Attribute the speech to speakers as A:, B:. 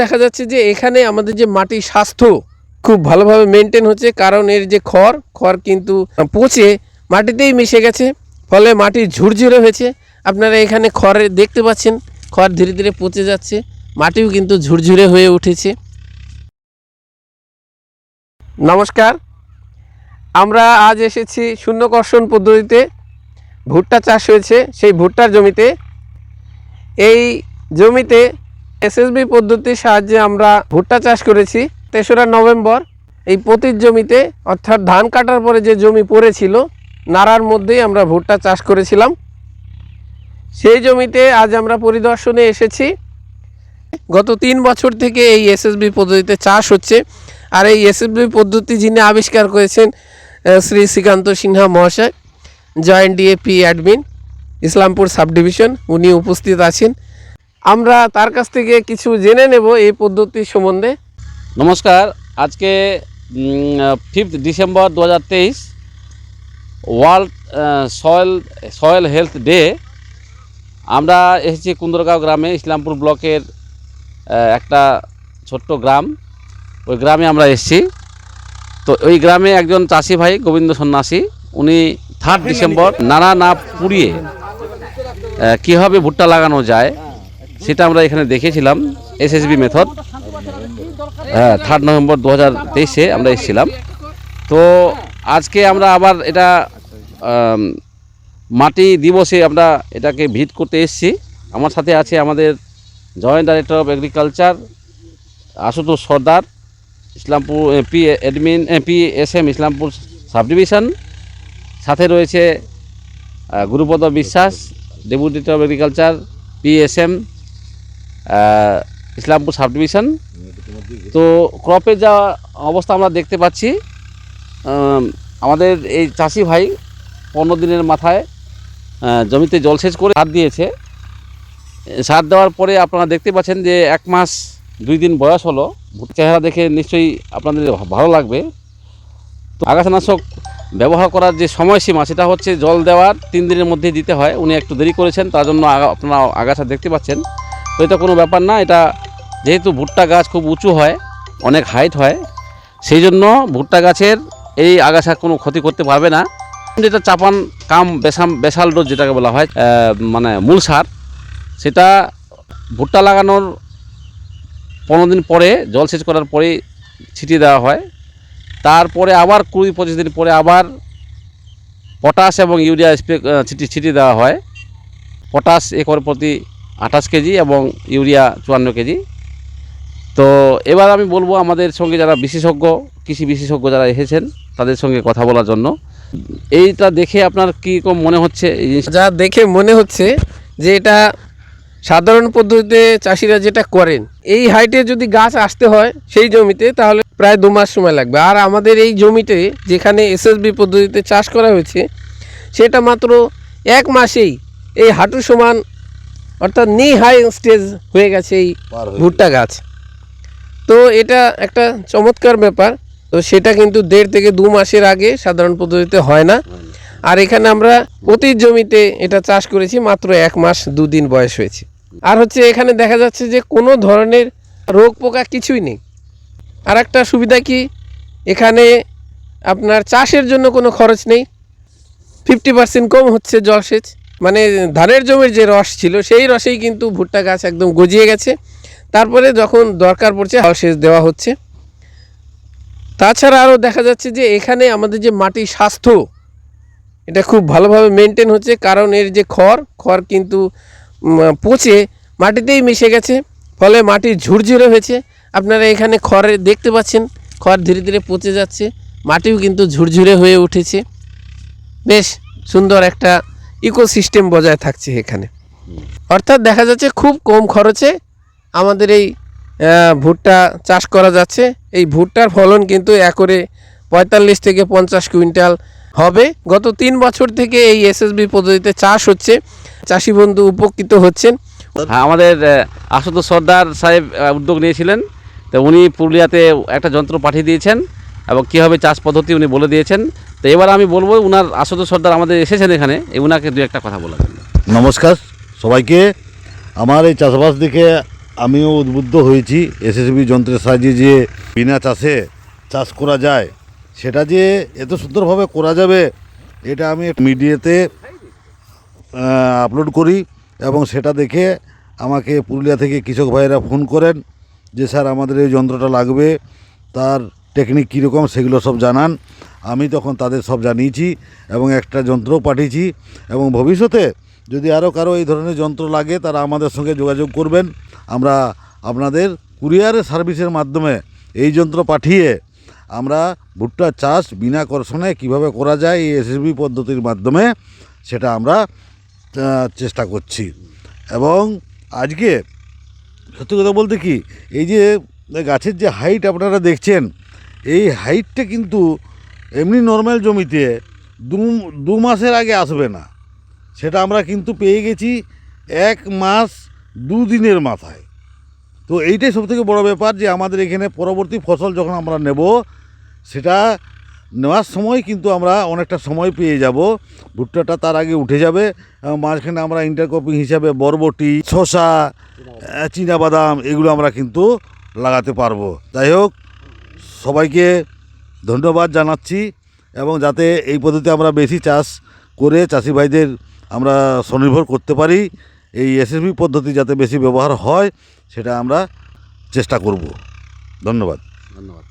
A: দেখা যাচ্ছে যে এখানে আমাদের যে মাটির স্বাস্থ্য খুব ভালোভাবে মেনটেন হচ্ছে, কারণ এর যে খড় খড় কিন্তু পচে মাটিতেই মিশে গেছে, ফলে মাটি ঝুরঝুরে হয়েছে। আপনারা এখানে খড়ে দেখতে পাচ্ছেন, খড় ধীরে ধীরে পচে যাচ্ছে, মাটিও কিন্তু ঝুরঝুরে হয়ে উঠেছে। নমস্কার, আমরা আজ এসেছি শূন্যকর্ষণ পদ্ধতিতে, ভুট্টা চাষ হয়েছে, সেই ভুট্টার জমিতে। এই জমিতে এসএসবি পদ্ধতির সাহায্যে আমরা ভুট্টা চাষ করেছি তেসরা নভেম্বর। এই পতির জমিতে, অর্থাৎ ধান কাটার পরে যে জমি পড়েছিল নাড়ার মধ্যেই আমরা ভুট্টা চাষ করেছিলাম। সেই জমিতে আজ আমরা পরিদর্শনে এসেছি। গত তিন বছর থেকে এই এসএসবি পদ্ধতিতে চাষ হচ্ছে। আর এই এসএসবি পদ্ধতি যিনি আবিষ্কার করেছেন শ্রী শ্রীকান্ত সিনহা মহাশয়, joint DAP admin, Islampur sub division উনি উপস্থিত আছেন। আমরা তার কাছ থেকে কিছু জেনে নেব এই পদ্ধতি সম্বন্ধে।
B: নমস্কার, আজকে ফিফথ ডিসেম্বর দু হাজার তেইশ world soil soil health day আমরা এসেছি কুন্দরগাঁও গ্রামে, ইসলামপুর ব্লকের একটা ছোট্ট গ্রাম। ওই গ্রামে আমরা এসেছি। তো ওই গ্রামে একজন চাষি ভাই, গোবিন্দ সন্ন্যাসী, উনি থার্ড ডিসেম্বর নানা না পুড়িয়ে কীভাবে ভুট্টা লাগানো যায় সেটা আমরা এখানে দেখেছিলাম এসএসবি মেথড হ্যাঁ থার্ড নভেম্বর দু হাজার তেইশে আমরা এসেছিলাম। তো আজকে আমরা আবার এটা মাটি দিবসে আমরা এটাকে ভিট করতে এসেছি। আমার সাথে আছে আমাদের joint director of agriculture, Ashutosh Sardar, Islampur P admin P S M Islampur sub division সাথে রয়েছে Gurupada Biswas, deputy of agriculture P S M Islampur sub division. তো ক্রপের যা অবস্থা আমরা দেখতে পাচ্ছি আমাদের এই চাষি ভাই পনেরো দিনের মাথায় জমিতে জলসেচ করে সার দিয়েছে। সার দেওয়ার পরে আপনারা দেখতে পাচ্ছেন যে এক মাস দুই দিন বয়স হলো। চেহারা দেখে নিশ্চয়ই আপনাদের ভালো লাগবে। তো আগাছানাশক ব্যবহার করার যে সময়সীমা, সেটা হচ্ছে জল দেওয়ার তিন দিনের মধ্যে দিতে হয়। উনি একটু দেরি করেছেন, তার জন্য আপনারা আগাছা দেখতে পাচ্ছেন। তো এটা কোনো ব্যাপার না, এটা যেহেতু ভুট্টা গাছ খুব উঁচু হয়, অনেক হাইট হয়, সেই জন্য ভুট্টা গাছের এই আগাছা কোনো ক্ষতি করতে পারবে না। যেটা চাপান কাম বেসাম বেসাল ডোজ যেটাকে বলা হয় মানে মূল সার, সেটা ভুট্টা লাগানোর পনেরো দিন পরে জলসেচ করার পরে ছিটিয়ে দেওয়া হয়। তারপরে আবার কুড়ি পঁচিশ দিন পরে আবার পটাশ এবং ইউরিয়া স্প্রে ছিটিয়ে ছিটিয়ে দেওয়া হয়। পটাশ একর প্রতি আঠাশ কেজি এবং ইউরিয়া চুয়ান্ন কেজি। তো এবার আমি বলব আমাদের সঙ্গে যারা বিশেষজ্ঞ, কৃষি বিশেষজ্ঞ যারা এসেছেন, তাদের সঙ্গে কথা বলার জন্য। এইটা দেখে আপনার কী রকম মনে হচ্ছে
A: যা দেখে মনে হচ্ছে যে এটা সাধারণ পদ্ধতিতে চাষিরা যেটা করেন, এই হাইটে যদি গাছ আসতে হয় সেই জমিতে, তাহলে প্রায় দু মাস সময় লাগবে। আর আমাদের এই জমিতে যেখানে এসএসবি পদ্ধতিতে চাষ করা হয়েছে, সেটা মাত্র এক মাসেই এই হাঁটু সমান অর্থাৎ নি হাই স্টেজ হয়ে গেছে এই ভুট্টা গাছ। তো এটা একটা চমৎকার ব্যাপার। তো সেটা কিন্তু দেড় থেকে দু মাসের আগে সাধারণ পদ্ধতিতে হয় না। আর এখানে আমরা প্রতি জমিতে এটা চাষ করেছি মাত্র এক মাস দুদিন বয়স হয়েছে। আর হচ্ছে এখানে দেখা যাচ্ছে যে কোনো ধরনের রোগ পোকা কিছুই নেই। আর একটা সুবিধা কি? এখানে আপনার চাষের জন্য কোনো খরচ নেই। ফিফটি পার্সেন্ট কম হচ্ছে জলসেচ ধানের জমির যে রস ছিল, সেই রসেই কিন্তু ভুট্টা গাছ একদম গজিয়ে গেছে। তারপরে যখন দরকার পড়ছে জলসেচ দেওয়া হচ্ছে। তাছাড়া আরও দেখা যাচ্ছে যে, এখানে আমাদের যে মাটির স্বাস্থ্য, এটা খুব ভালোভাবে মেনটেন হচ্ছে। কারণ এর যে খড় খড় কিন্তু পচে মাটিতেই মিশে গেছে। ফলে মাটি ঝুরঝুরে হয়েছে। আপনারা এখানে খড়ে দেখতে পাচ্ছেন, খড় ধীরে ধীরে পচে যাচ্ছে। মাটিও কিন্তু ঝুরঝুরে হয়ে উঠেছে। বেশ সুন্দর একটা ইকোসিস্টেম বজায় থাকছে এখানে। অর্থাৎ দেখা যাচ্ছে খুব কম খরচে আমাদের এই ভুট্টা চাষ করা যাচ্ছে। এই ভুট্টার ফলন কিন্তু একরে পঁয়তাল্লিশ থেকে পঞ্চাশ কুইন্টাল হবে। গত তিন বছর থেকে এই এসএসবি পদ্ধতিতে চাষ হচ্ছে। চাষি বন্ধু উপকৃত হচ্ছেন।
B: হ্যাঁ আমাদের আশুতোষ সর্দার সাহেব উদ্যোগ নিয়েছিলেন। তো উনি পুরুলিয়াতে একটা যন্ত্র পাঠিয়ে দিয়েছেন এবং কীভাবে চাষ পদ্ধতি উনি বলে দিয়েছেন। তো এবার আমি বলব, উনার আশুতোষ সর্দার আমাদের এসেছেন এখানে উনাকে দু একটা কথা বলার জন্য।
C: নমস্কার, সবাইকে। আমার এই চাষবাস দিকে আমিও উদ্বুদ্ধ হয়েছি। এসএসবি যন্ত্রের সাহায্যে যে বিনা চাষে চাষ করা যায়, সেটা যে এত সুন্দরভাবে করা যাবে, এটা আমি মিডিয়াতে আপলোড করি এবং সেটা দেখে আমাকে পুরুলিয়া থেকে কৃষক ভাইয়েরা ফোন করেন যে, স্যার, আমাদের এই যন্ত্রটা লাগবে। তার টেকনিক কীরকম সেগুলো সব জানান। আমি তখন তাদের সব জানিয়েছি এবং একটা যন্ত্রও পাঠিয়েছি এবং ভবিষ্যতে যদি আরও কারও এই ধরনের যন্ত্র লাগে, তারা আমাদের সঙ্গে যোগাযোগ করবেন। আমরা আপনাদের কুরিয়ারের সার্ভিসের মাধ্যমে এই যন্ত্র পাঠিয়ে আমরা ভুট্টা চাষ বিনা কর্ষণে কীভাবে করা যায় এই এসএসবি পদ্ধতির মাধ্যমে সেটা আমরা চেষ্টা করছি। এবং আজকে সত্যি কথা বলতে কি, এই যে গাছের যে হাইট আপনারা দেখছেন এই হাইটটা কিন্তু এমনি নর্মাল জমিতে দু মাসের আগে আসবে না। সেটা আমরা কিন্তু পেয়ে গেছি এক মাস দুদিনের মাথায়। তো এইটাই সবথেকে বড় ব্যাপার যে আমাদের এখানে পরবর্তী ফসল যখন আমরা নেব, সেটা নেওয়ার সময় কিন্তু আমরা অনেকটা সময় পেয়ে যাব। ভুট্টাটা তার আগে উঠে যাবে মাঝখানে আমরা ইন্টারক্রপিং হিসাবে বরবটি শশা চীনা বাদাম এগুলো আমরা কিন্তু লাগাতে পারব। যাই হোক সবাইকে ধন্যবাদ জানাচ্ছি এবং যাতে এই পদ্ধতি আমরা বেশি চাষ করে চাষি ভাইদের আমরা স্বনির্ভর করতে পারি, এই এসএসবি পদ্ধতি যাতে বেশি ব্যবহার হয়, সেটা আমরা চেষ্টা করব। ধন্যবাদ।
B: ধন্যবাদ।